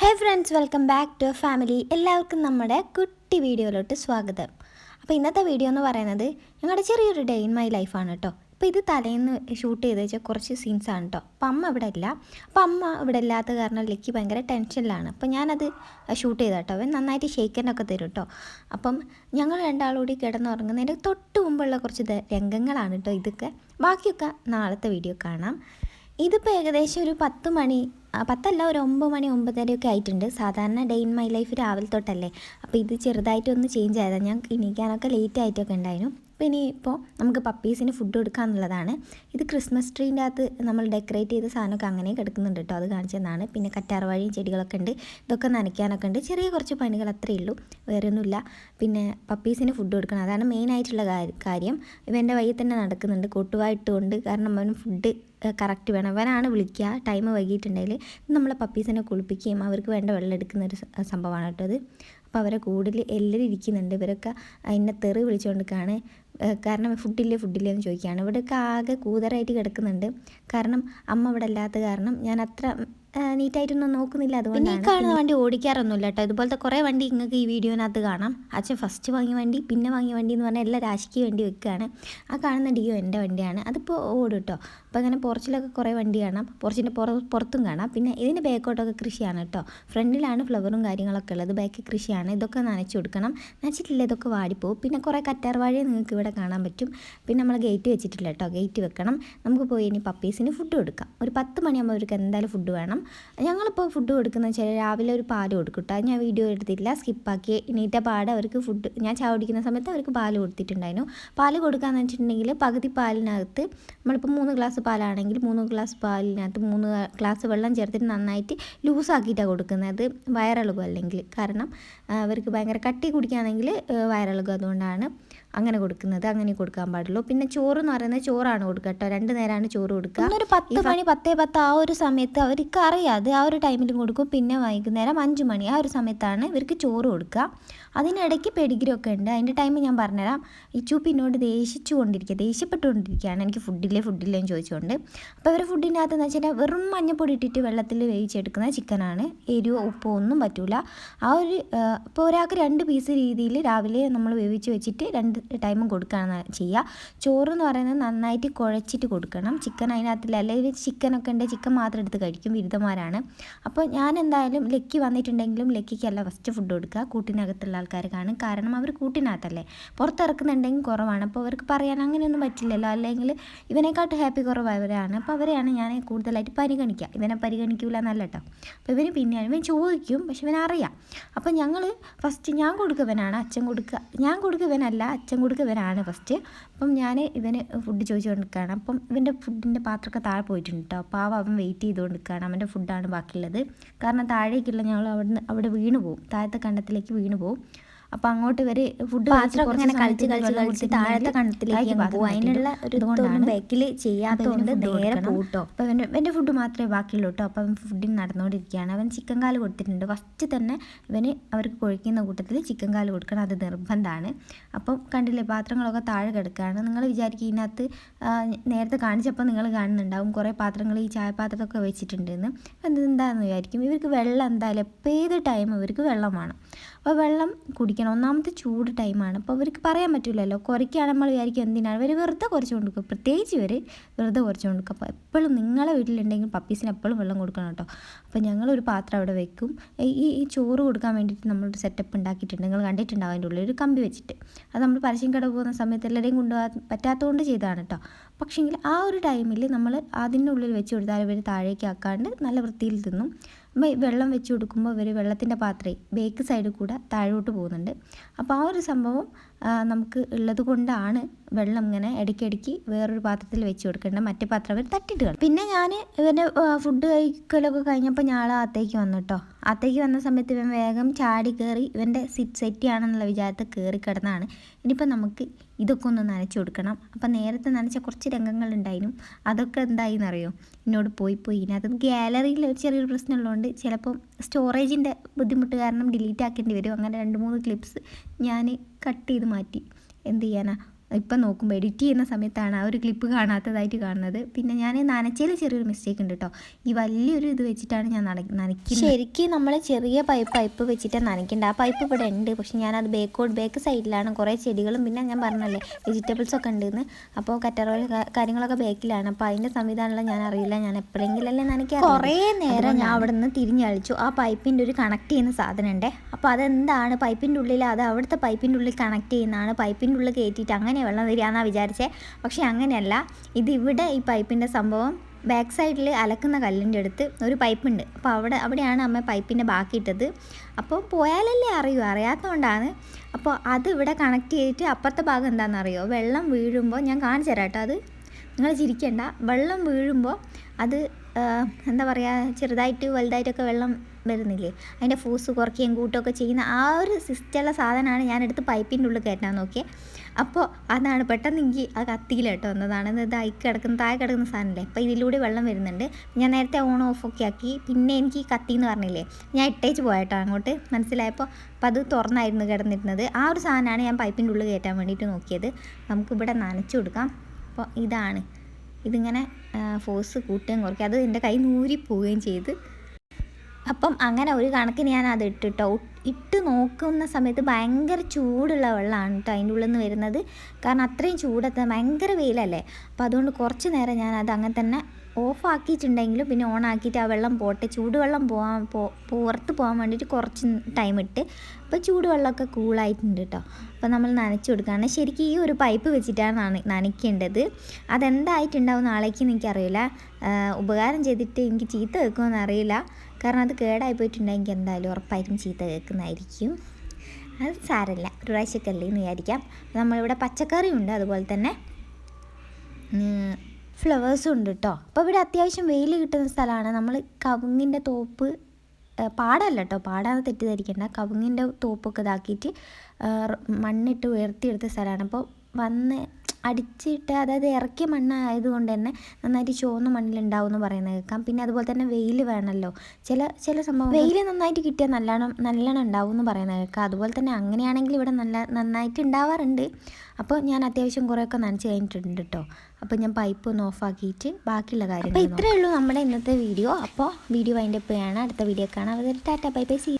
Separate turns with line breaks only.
Hey friends welcome back to family എല്ലാവർക്കും നമ്മുടെ കുട്ടി വീഡിയോയിലോട്ട് സ്വാഗതം. അപ്പോൾ ഇന്നത്തെ വീഡിയോ എന്ന് പറയുന്നത് ഞങ്ങളുടെ ചെറിയൊരു ഡേ ഇൻ മൈ ലൈഫാണ് കേട്ടോ അപ്പോൾ ഇത് തലേന്ന് ഷൂട്ട് ചെയ്ത് വെച്ചാൽ കുറച്ച് സീൻസാണ് കേട്ടോ അപ്പം അമ്മ ഇവിടെ ഇല്ല. അപ്പം അമ്മ ഇവിടെ ഇല്ലാത്ത കാരണം ലിക്ക് ഭയങ്കര ടെൻഷനിലാണ് അപ്പോൾ ഞാനത് ഷൂട്ട് ചെയ്ത കേട്ടോ അവൻ നന്നായിട്ട് ഷെയ്ക്കനൊക്കെ തരും കേട്ടോ അപ്പം ഞങ്ങൾ രണ്ടാളൂടി കിടന്നുറങ്ങുന്നതിന്റെ തൊട്ട് മുമ്പുള്ള കുറച്ച് രംഗങ്ങളാണ് കേട്ടോ ഇതൊക്കെ. ബാക്കിയൊക്കെ നാളത്തെ വീഡിയോ കാണാം. ഇതിപ്പോൾ ഏകദേശം ഒരു പത്ത് മണി പത്തല്ല ഒരു ഒമ്പത് മണി ഒമ്പതരയൊക്കെ ആയിട്ടുണ്ട്. സാധാരണ ഡേ ഇൻ മൈ ലൈഫ് രാവിലെ തൊട്ടല്ലേ. അപ്പോൾ ഇത് ചെറുതായിട്ടൊന്ന് ചേഞ്ച് ആയതാണ് ഞാൻ എണീക്കാനൊക്കെ ലേറ്റ് ആയിട്ടൊക്കെ ഉണ്ടായിരുന്നു. അപ്പോൾ ഇനി ഇപ്പോൾ നമുക്ക് പപ്പീസിന് ഫുഡ് കൊടുക്കുക എന്നുള്ളതാണ് ഇത് ക്രിസ്മസ് ട്രീന്റെ അകത്ത് നമ്മൾ ഡെക്കറേറ്റ് ചെയ്ത സാധനമൊക്കെ അങ്ങനെ കിടക്കുന്നുണ്ട് കേട്ടോ അത് കാണിച്ചതാണ് പിന്നെ കറ്റാർവാഴയും ചെടികളൊക്കെ ഉണ്ട്. ഇതൊക്കെ നനയ്ക്കാനൊക്കെ ഉണ്ട്. ചെറിയ കുറച്ച് പണികൾ അത്രേ ഉള്ളൂ. വേറെ ഒന്നുമില്ല. പിന്നെ പപ്പീസിന് ഫുഡ് കൊടുക്കണം. അതാണ് മെയിൻ ആയിട്ടുള്ള കാര്യം. ഇവന്റെ വയ്യിൽ തന്നെ നടക്കുന്നുണ്ട്. കൊട്ടുവായിട്ടുകൊണ്ട് കാരണം അവന് ഫുഡ് കറക്റ്റ് വേണം. അവനാണ് വിളിക്കുക. ടൈം വൈകിട്ടുണ്ടെങ്കിൽ നമ്മളെ പപ്പീസിനെ കുളിപ്പിക്കുകയും അവർക്ക് വേണ്ട വെള്ളം എടുക്കുന്ന ഒരു സംഭവമാണ് കേട്ടോ അത് അപ്പോൾ അവരെ കൂടുതൽ എല്ലാവരും ഇരിക്കുന്നുണ്ട്. ഇവരൊക്കെ എന്നെ തെറി വിളിച്ചുകൊണ്ടിരിക്കുകയാണ്. കാരണം ഫുഡില്ലേ ഫുഡില്ലേ എന്ന് ചോദിക്കുകയാണ്. ഇവിടെയൊക്കെ ആകെ കൂതറായിട്ട് കിടക്കുന്നുണ്ട്. കാരണം അമ്മ ഇവിടെ അല്ലാത്ത കാരണം ഞാൻ അത്ര നീറ്റായിട്ടൊന്നും നോക്കുന്നില്ല അതുകൊണ്ട് ഈ കാണുന്ന വണ്ടി ഓടിക്കാറൊന്നുമില്ല കേട്ടോ. ഇതുപോലത്തെ കുറേ വണ്ടി നിങ്ങൾക്ക് ഈ വീഡിയോനകത്ത് കാണാം. അച്ഛൻ ഫസ്റ്റ് വാങ്ങിയ വണ്ടി പിന്നെ വാങ്ങിയ വണ്ടി എന്ന് പറഞ്ഞാൽ എല്ലാ രാശിക്ക് വണ്ടി വെക്കുകയാണ്. ആ കാണുന്ന ഡിയോ എന്റെ വണ്ടിയാണ്. അതിപ്പോൾ ഓടും കേട്ടോ. അപ്പോൾ അങ്ങനെ പുറച്ചിലൊക്കെ കുറേ വണ്ടി കാണാം. പുറച്ചിന്റെ പുറ പുറത്തും കാണാം. പിന്നെ ഇതിന്റെ ബാക്കോട്ടൊക്കെ കൃഷിയാണ് കേട്ടോ. ഫ്രണ്ടിലാണ് ഫ്ലവറും കാര്യങ്ങളൊക്കെ ഉള്ളത്. ബാക്കി കൃഷിയാണ്. ഇതൊക്കെ നനച്ചു കൊടുക്കണം. നനച്ചിട്ടില്ല ഇതൊക്കെ വാടിപ്പോവും. പിന്നെ കുറേ കറ്റാർവാഴയെ നിങ്ങൾക്ക് ഇവിടെ കാണാൻ പറ്റും. പിന്നെ നമ്മൾ ഗേറ്റ് വെച്ചിട്ടില്ല കേട്ടോ ഗേറ്റ് വെക്കണം. നമുക്ക് പോയി ഇനി പപ്പീസിന് ഫുഡ് കൊടുക്കാം. ഒരു പത്ത് മണിയാകുമ്പോൾ അവർക്ക് എന്തായാലും ഫുഡ് വേണം. ഞങ്ങളിപ്പോൾ ഫുഡ് കൊടുക്കുന്നത് വെച്ചാൽ രാവിലെ ഒരു പാൽ കൊടുക്കും കേട്ടോ ഞാൻ വീഡിയോ എടുത്തില്ല സ്കിപ്പാക്കി ഇനിയിട്ട പാട് അവർക്ക് ഫുഡ് ഞാൻ ചായ കുടിക്കുന്ന സമയത്ത് അവർക്ക് പാൽ കൊടുത്തിട്ടുണ്ടായിരുന്നു. പാൽ കൊടുക്കാന്ന് വെച്ചിട്ടുണ്ടെങ്കിൽ പകുതി പാലിനകത്ത് നമ്മളിപ്പോൾ മൂന്ന് ഗ്ലാസ് പാലാണെങ്കിൽ മൂന്ന് ഗ്ലാസ് പാലിനകത്ത് മൂന്ന് ഗ്ലാസ് വെള്ളം ചേർത്തിട്ട് നന്നായിട്ട് ലൂസാക്കിയിട്ടാണ് കൊടുക്കുന്നത്. വയറിളകും അല്ലെങ്കിൽ കാരണം അവർക്ക് ഭയങ്കര കട്ടി കുടിക്കുകയാണെങ്കിൽ വയറിളകും അതുകൊണ്ടാണ്. അങ്ങനെ കൊടുക്കുന്നത് അങ്ങനെ കൊടുക്കാൻ പാടുള്ളൂ. പിന്നെ ചോറ് എന്ന് പറയുന്നത് ചോറാണ് കൊടുക്കുക കേട്ടോ. രണ്ട് നേരമാണ് ചോറ് കൊടുക്കുക. ഒരു പത്ത് മണി പത്തേ പത്ത് ആ ഒരു സമയത്ത് അവർക്ക് അറിയാതെ ആ ഒരു ടൈമിലും കൊടുക്കും. പിന്നെ വൈകുന്നേരം അഞ്ച് മണി ആ ഒരു സമയത്താണ് ഇവർക്ക് ചോറ് കൊടുക്കുക. അതിനിടയ്ക്ക് പെഡിഗ്രി ഒക്കെ ഉണ്ട്. അതിന്റെ ടൈം ഞാൻ പറഞ്ഞുതരാം. ഈ ചൂപ്പ് എന്നോട് ദേഷിച്ചു കൊണ്ടിരിക്കുക ദേഷ്യപ്പെട്ടുകൊണ്ടിരിക്കുകയാണ്. എനിക്ക് ഫുഡില്ലേ ഫുഡില്ലേ എന്ന് ചോദിച്ചുകൊണ്ട്. അപ്പോൾ ഇവർ ഫുഡിന്റെ അകത്ത് എന്ന് വെച്ചാൽ വെറും മഞ്ഞപ്പൊടി ഇട്ടിട്ട് വെള്ളത്തിൽ വേവിച്ചെടുക്കുന്ന ചിക്കനാണ്. എരിവോ ഉപ്പോ ഒന്നും പറ്റൂല. ആ ഒരു ഇപ്പോൾ ഒരാൾക്ക് രണ്ട് പീസ് രീതിയിൽ രാവിലെ നമ്മൾ വേവിച്ച് വെച്ചിട്ട് രണ്ട് ടൈമും കൊടുക്കുകയാണ് ചെയ്യുക. ചോറ് എന്ന് പറയുന്നത് നന്നായിട്ട് കുഴച്ചിട്ട് കൊടുക്കണം. ചിക്കൻ അതിനകത്തില്ല. അല്ലെങ്കിൽ ചിക്കനൊക്കെ ഉണ്ട്. ചിക്കൻ മാത്രം എടുത്ത് കഴിക്കും ബിരുദന്മാരാണ് അപ്പോൾ ഞാൻ എന്തായാലും ലക്കി വന്നിട്ടുണ്ടെങ്കിലും ലക്കിക്കല്ല ഫസ്റ്റ് ഫുഡ് കൊടുക്കുക. കൂട്ടിനകത്തുള്ള ആൾക്കാർക്കാണ് കാരണം അവർ കൂട്ടിനകത്തല്ലേ. പുറത്തിറക്കുന്നുണ്ടെങ്കിൽ കുറവാണ്. അപ്പോൾ അവർക്ക് പറയാൻ അങ്ങനെയൊന്നും പറ്റില്ലല്ലോ. അല്ലെങ്കിൽ ഇവനെക്കാട്ട് ഹാപ്പി കുറവായവരാണ്. അപ്പോൾ അവരെയാണ് ഞാൻ കൂടുതലായിട്ട് പരിഗണിക്കുക. ഇവനെ പരിഗണിക്കൂല എന്നല്ല കേട്ടോ. അപ്പോൾ ഇവന് പിന്നെയാണ്. ഇവൻ ചോദിക്കും. പക്ഷെ ഇവനറിയാം. അപ്പോൾ ഞങ്ങൾ ഫസ്റ്റ് ഞാൻ കൊടുക്കുന്നവനാണ് അച്ഛൻ കൊടുക്കുക. ഞാൻ കൊടുക്കവനല്ല അച്ഛൻ ഇവനാണ് ഫസ്റ്റ് അപ്പം ഞാൻ ഇവന് ഫുഡ് ചോദിച്ചുകൊണ്ടിരിക്കുകയാണ് അപ്പം ഇവന്റെ ഫുഡിന്റെ പാത്രമൊക്കെ താഴെ പോയിട്ടുണ്ട് കേട്ടോ അപ്പോൾ അവൻ വെയിറ്റ് ചെയ്തുകൊണ്ട് നിൽക്കുകയാണ് അവന്റെ ഫുഡാണ് ബാക്കിയുള്ളത്. കാരണം താഴേക്കുള്ള ഞങ്ങൾ അവിടെ അവിടെ വീണ് പോകും താഴത്തെ കണ്ടത്തിലേക്ക് വീണ് പോകും അപ്പോൾ അങ്ങോട്ട് വരെ ഫുഡ്
പാത്രമൊക്കെ ഇങ്ങനെ കളിച്ച് കളിച്ച് കളിച്ച് താഴത്തെ കണ്ടത്തിലേക്ക് പോകും. അതിനുള്ള ഒരു
ബാക്കിൽ ചെയ്യാത്തതുകൊണ്ട് നേരെ. പോട്ടോ. അപ്പോൾ അവന്റെ എന്റെ ഫുഡ് മാത്രമേ ബാക്കിയുള്ളൂ കേട്ടോ അപ്പോൾ അവൻ ഫുഡിന് നടന്നുകൊണ്ടിരിക്കുകയാണ് അവൻ ചിക്കൻ കാൽ കൊടുത്തിട്ടുണ്ട്. ഫസ്റ്റ് തന്നെ ഇവന് അവർക്ക് കൊഴിക്കുന്ന കൂട്ടത്തിൽ ചിക്കൻ കാൽ കൊടുക്കണം. അത് നിർബന്ധമാണ്. അപ്പം കണ്ടില്ലേ പാത്രങ്ങളൊക്കെ താഴെ കിടക്കുകയാണ്. നിങ്ങൾ വിചാരിക്കും ഇതിനകത്ത് നേരത്തെ കാണിച്ചപ്പോൾ നിങ്ങൾ കാണുന്നുണ്ടാവും. കുറേ പാത്രങ്ങൾ ഈ ചായപാത്രമൊക്കെ വെച്ചിട്ടുണ്ടെന്ന്. അപ്പം എന്താണെന്ന് വിചാരിക്കും? ഇവർക്ക് വെള്ളം എന്തായാലും എപ്പോൾ ഏത് ടൈം ഇവർക്ക് വെള്ളം വേണം. അപ്പോൾ വെള്ളം കുടിക്കണം. ഒന്നാമത്തെ ചൂട് ടൈമാണ് അപ്പോൾ അവർക്ക് പറയാൻ പറ്റില്ലല്ലോ കുറയ്ക്കുകയാണ് നമ്മൾ വിചാരിക്കും എന്തിനാണ് ഇവർ വെറുതെ കുറച്ച് കൊടുക്കും. പ്രത്യേകിച്ച് ഇവർ വെറുതെ കുറച്ച് കൊടുക്കും. അപ്പോൾ എപ്പോഴും നിങ്ങളെ വീട്ടിലുണ്ടെങ്കിൽ പപ്പീസിന് എപ്പോഴും വെള്ളം കൊടുക്കണം കേട്ടോ. അപ്പോൾ ഞങ്ങളൊരു പാത്രം അവിടെ വെക്കും. ഈ- ഈ ചോറ് കൊടുക്കാൻ വേണ്ടിയിട്ട് നമ്മളൊരു സെറ്റപ്പ് ഉണ്ടാക്കിയിട്ടുണ്ട്. നിങ്ങൾ കണ്ടിട്ടുണ്ടാവും അതിന്റെ ഉള്ളിൽ. ഒരു കമ്പി വെച്ചിട്ട്. അത് നമ്മൾ പരസ്യം കട പോകുന്ന സമയത്ത് എല്ലാവരെയും കൊണ്ടുപോകാൻ പറ്റാത്തതുകൊണ്ട് ചെയ്തതാണ് കേട്ടോ. പക്ഷേങ്കിൽ ആ ഒരു ടൈമിൽ നമ്മൾ അതിന്റെ ഉള്ളിൽ വെച്ച് കൊടുത്താൽ ഇവർ താഴേക്ക് ആക്കാണ്ട് നല്ല വൃത്തിയിൽ തിന്നും. വെള്ളം വെച്ച് കൊടുക്കുമ്പോൾ ഇവർ വെള്ളത്തിന്റെ പാത്രേ ബേക്ക് സൈഡിൽ കൂടെ താഴോട്ട് പോകുന്നുണ്ട്. അപ്പോൾ ആ ഒരു സംഭവം നമുക്ക് ഉള്ളത് കൊണ്ടാണ് വെള്ളം ഇങ്ങനെ ഇടയ്ക്കിടയ്ക്ക് വേറൊരു പാത്രത്തിൽ വെച്ച് കൊടുക്കേണ്ട മറ്റേ പാത്രം അവർ തട്ടിട്ട് കളയും പിന്നെ ഞാൻ ഇവന്റെ ഫുഡ് കഴിക്കലൊക്കെ കഴിഞ്ഞപ്പോൾ ഞാൻ അകത്തേക്ക് വന്നു കേട്ടോ അകത്തേക്ക് വന്ന സമയത്ത് ഇവൻ വേഗം ചാടി കയറി ഇവന്റെ സിറ്റ് സെറ്റിയാണെന്നുള്ള വിചാരത്തിൽ കയറി കിടന്നാണ്. ഇനിയിപ്പോൾ നമുക്ക് ഇതൊക്കെ ഒന്ന് നനച്ചു കൊടുക്കണം. അപ്പം നേരത്തെ നനച്ച കുറച്ച് രംഗങ്ങളുണ്ടായിരുന്നു അതൊക്കെ എന്തായിന്നറിയോ? എന്നോട് പോയി പോയി. ഇനി അതും ഗാലറിയിൽ ഒരു ചെറിയൊരു പ്രശ്നമുള്ളതുകൊണ്ട് ചിലപ്പം സ്റ്റോറേജിന്റെ ബുദ്ധിമുട്ട് കാരണം ഡിലീറ്റ് ആക്കേണ്ടി വരും. അങ്ങനെ രണ്ട് മൂന്ന് ക്ലിപ്സ് ഞാൻ കട്ട് ചെയ്ത് മാറ്റി. എന്ത് ചെയ്യാനാ? ഇപ്പം നോക്കുമ്പോൾ എഡിറ്റ് ചെയ്യുന്ന സമയത്താണ് ആ ഒരു ക്ലിപ്പ് കാണാത്തതായിട്ട് കാണുന്നത്. പിന്നെ ഞാൻ നനച്ചതിൽ ചെറിയൊരു മിസ്റ്റേക്ക് ഉണ്ട് കേട്ടോ ഈ വലിയൊരു ഇത് വെച്ചിട്ടാണ് ഞാൻ നന നനയ്ക്കുന്നത്. ശരിക്കും നമ്മൾ ചെറിയ പൈപ്പ് പൈപ്പ് വെച്ചിട്ട് നനയ്ക്കേണ്ട. ആ പൈപ്പ് ഇവിടെ ഉണ്ട്. പക്ഷെ ഞാനത് ബേക്കോട്ട് ബേക്ക് സൈഡിലാണ് കുറേ ചെടികളും പിന്നെ ഞാൻ പറഞ്ഞല്ലേ വെജിറ്റബിൾസ് ഒക്കെ ഉണ്ടെന്ന്. അപ്പോൾ കറ്ററോയിൽ കാര്യങ്ങളൊക്കെ ബേക്കിലാണ് അപ്പോൾ അതിന്റെ സംവിധാനമുള്ള ഞാൻ അറിയില്ല. ഞാൻ എപ്പോഴെങ്കിലല്ലേ നനയ്ക്കാൻ കുറേ നേരം ഞാൻ അവിടെ നിന്ന് തിരിഞ്ഞളിച്ചു. ആ പൈപ്പിന്റെ ഒരു കണക്ട് ചെയ്യുന്ന സാധനം ഉണ്ട് അപ്പോൾ അതെന്താണ്? പൈപ്പിന്റെ ഉള്ളിൽ അത് അവിടുത്തെ പൈപ്പിന്റെ ഉള്ളിൽ കണക്ട് ചെയ്യുന്നതാണ്. പൈപ്പിന്റെ ഉള്ളിൽ കയറ്റിയിട്ട് അങ്ങനെ വെള്ളം വരികയെന്നാണ് വിചാരിച്ചത് പക്ഷേ അങ്ങനെയല്ല. ഇതിവിടെ ഈ പൈപ്പിന്റെ സംഭവം ബാക്ക് സൈഡിൽ അലക്കുന്ന കല്ലിന്റെ അടുത്ത് ഒരു പൈപ്പുണ്ട്. അപ്പോൾ അവിടെ അവിടെയാണ് അമ്മ പൈപ്പിന്റെ ബാക്കി ഇട്ടത്. അപ്പോൾ പോയാലല്ലേ അറിയൂ. അറിയാത്തതുകൊണ്ടാണ്. അപ്പോൾ അത് ഇവിടെ കണക്ട് ചെയ്തിട്ട് അപ്പുറത്തെ ഭാഗം എന്താണെന്നറിയോ? വെള്ളം വീഴുമ്പോൾ ഞാൻ കാണിച്ചു തരാം കേട്ടോ അത്. നിങ്ങൾ ചിരിക്കേണ്ട. വെള്ളം വീഴുമ്പോൾ അത് എന്താ പറയുക ചെറുതായിട്ട് വലുതായിട്ടൊക്കെ വെള്ളം വരുന്നില്ലേ? അതിന്റെ ഫൂസ് കുറയ്ക്കുകയും കൂട്ടുകയൊക്കെ ചെയ്യുന്ന ആ ഒരു സിസ്റ്റമുള്ള സാധനമാണ് ഞാൻ ഞാനെടുത്ത് പൈപ്പിന്റെ ഉള്ളിൽ കയറ്റാൻ നോക്കിയത് അപ്പോൾ അതാണ് പെട്ടെന്ന് എനിക്ക് ആ കത്തിയില്ല കേട്ടോ ഇത് ഐ കിടക്കുന്ന താഴെ കിടക്കുന്ന സാധനമല്ലേ? അപ്പോൾ ഇതിലൂടെ വെള്ളം വരുന്നുണ്ട്. ഞാൻ നേരത്തെ ഓൺ ഓഫ് ഒക്കെ ആക്കി. പിന്നെ എനിക്ക് കത്തി എന്ന് പറഞ്ഞില്ലേ ഞാൻ ഇട്ടേച്ച് പോയട്ടോ അങ്ങോട്ട്. മനസ്സിലായപ്പോൾ അപ്പോൾ അത് തുറന്നായിരുന്നു കിടന്നിരുന്നത്. ആ ഒരു സാധനമാണ് ഞാൻ പൈപ്പിന്റെ ഉള്ളിൽ കയറ്റാൻ വേണ്ടിയിട്ട് നോക്കിയത്. നമുക്കിവിടെ നനച്ചു കൊടുക്കാം. അപ്പോൾ ഇതാണ് ഇതിങ്ങനെ ഫോഴ്സ് കൂട്ടുകയും കുറയ്ക്കുക അത് എന്റെ കൈ നൂരി പോവുകയും ചെയ്ത്. അപ്പം അങ്ങനെ ഒരു കണക്കിന് ഞാൻ അത് ഇട്ടിട്ടോ. ഇട്ട് നോക്കുന്ന സമയത്ത് ഭയങ്കര ചൂടുള്ള വെള്ളമാണ് കേട്ടോ അതിന്റെ ഉള്ളിൽ നിന്ന് വരുന്നത്. കാരണം അത്രയും ചൂടത്ത് ഭയങ്കര വെയിലല്ലേ. അപ്പോൾ അതുകൊണ്ട് കുറച്ച് നേരം ഞാൻ അത് അങ്ങനെ തന്നെ ഓഫ് ആക്കിയിട്ടുണ്ടെങ്കിലും പിന്നെ ഓൺ ആക്കിയിട്ട് ആ വെള്ളം പോട്ടെ. ചൂടുവെള്ളം പോകാൻ പോ പുറത്ത് പോകാൻ വേണ്ടിയിട്ട് കുറച്ച് ടൈം ഇട്ട്. അപ്പോൾ ചൂടുവെള്ളമൊക്കെ കൂളായിട്ടുണ്ട് കേട്ടോ അപ്പോൾ നമ്മൾ നനച്ചു കൊടുക്കുകയാണ്. ശരിക്കും ഈ ഒരു പൈപ്പ് വെച്ചിട്ടാണ് നന നനയ്ക്കേണ്ടത്. അതെന്തായിട്ടുണ്ടാവും നാളേക്ക് എനിക്കറിയില്ല. ഉപകാരം ചെയ്തിട്ട് എനിക്ക് ചീത്ത വെക്കുമെന്ന് അറിയില്ല. കാരണം അത് കേടായി പോയിട്ടുണ്ടെങ്കിൽ എന്തായാലും ഉറപ്പായിട്ടും ചീത്ത കേൾക്കുന്നതായിരിക്കും. അത് സാരമില്ല. ഒരു പ്രാവശ്യമൊക്കെ എന്ന് വിചാരിക്കാം. നമ്മളിവിടെ പച്ചക്കറിയുണ്ട് അതുപോലെ തന്നെ. ഫ്ലവേഴ്സും ഉണ്ട് കേട്ടോ അപ്പോൾ ഇവിടെ അത്യാവശ്യം വെയിൽ കിട്ടുന്ന സ്ഥലമാണ്. നമ്മൾ കവുങ്ങിന്റെ തോപ്പ് പാടല്ല കേട്ടോ പാടാതെ തെറ്റിദ്ധരിക്കേണ്ട. കവുങ്ങിന്റെ തോപ്പൊക്കെ ഇതാക്കിയിട്ട് മണ്ണിട്ട് ഉയർത്തിയെടുത്ത സ്ഥലമാണ്. അപ്പോൾ വന്ന് അടിച്ചിട്ട് അതായത് ഇറക്കിയ മണ്ണായതുകൊണ്ട് തന്നെ നന്നായിട്ട് ചുവന്ന മണ്ണിലുണ്ടാവും എന്ന് പറയുന്നത് കേൾക്കാം. പിന്നെ അതുപോലെ തന്നെ വെയിൽ വേണമല്ലോ. ചില ചില സംഭവം വെയിൽ നന്നായിട്ട് കിട്ടിയാൽ നല്ലോണം നല്ലോണം ഉണ്ടാവും എന്ന് പറയുന്നത് കേൾക്കാം. അതുപോലെ തന്നെ അങ്ങനെയാണെങ്കിൽ ഇവിടെ നല്ല നന്നായിട്ട് ഉണ്ടാവാറുണ്ട്. അപ്പോൾ ഞാൻ അത്യാവശ്യം കുറേയൊക്കെ നനച്ച് കഴിഞ്ഞിട്ടുണ്ട് കേട്ടോ. അപ്പോൾ ഞാൻ പൈപ്പ് ഒന്ന് ഓഫാക്കിയിട്ട് ബാക്കിയുള്ള കാര്യങ്ങൾ അപ്പോൾ ഇത്രയേ ഉള്ളൂ നമ്മുടെ ഇന്നത്തെ വീഡിയോ. അപ്പോൾ വീഡിയോ വൈൻഡപ്പ് ചെയ്യാണ് അടുത്ത വീഡിയോ കാണാം. അവർ ടാറ്റ ബൈ ബൈ സി